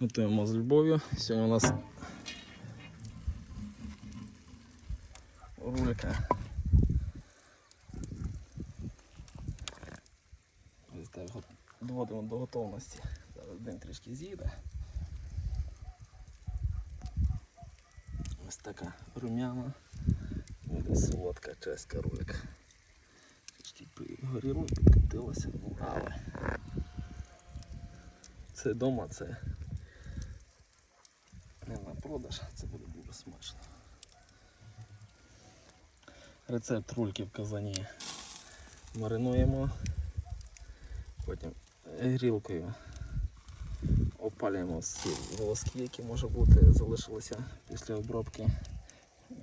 Готуємо з любов'ю. Сьогодні у нас рулька. Доводимо до готовності. Зараз дим трішки з'їде. Ось така рум'яна. Буде солодка чеська рулька. Трішки пригоріло, підкоптилося, ну але. Це вдома, це не на продаж, це буде дуже смачно. Рецепт рульки в казані маринуємо, потім грілкою опалюємо всі волоски, які може бути залишилися після обробки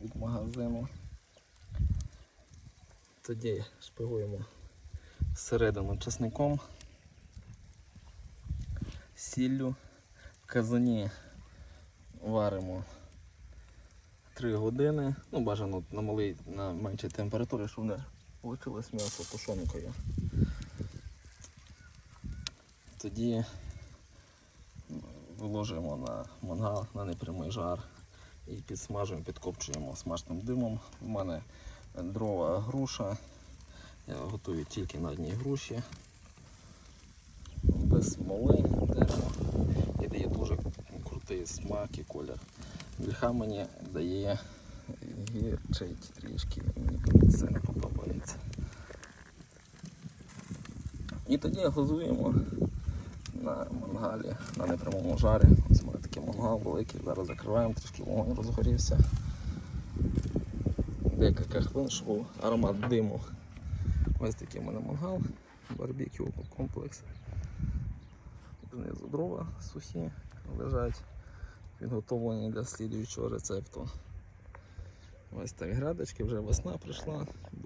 від магазину. Тоді шпигуємо всередину чесником, сіллю в казані варимо 3 години. Ну, бажано на малий, на меншій температурі, щоб не вийшло м'ясо тушонкою. Тоді виложуємо на мангал на непрямий жар і підсмажуємо, підкопчуємо смачним димом. У мене дрова груша. Я готую тільки на одній груші. Без смоли дерево. І дає дуже крутий смак і колір. Більха мені дає гірчить трішки, мені це не подобається. І тоді газуємо на мангалі, на непрямому жарі. Ось у мене такий мангал великий, зараз закриваємо, трішки вогонь розгорівся. Декілька хвилин, щоб був аромат диму. Ось такий у мене мангал, барбекю комплекс. Знизу дрова сухі лежать, підготовлені для слідуючого рецепту. Ось так грядочки, вже весна прийшла.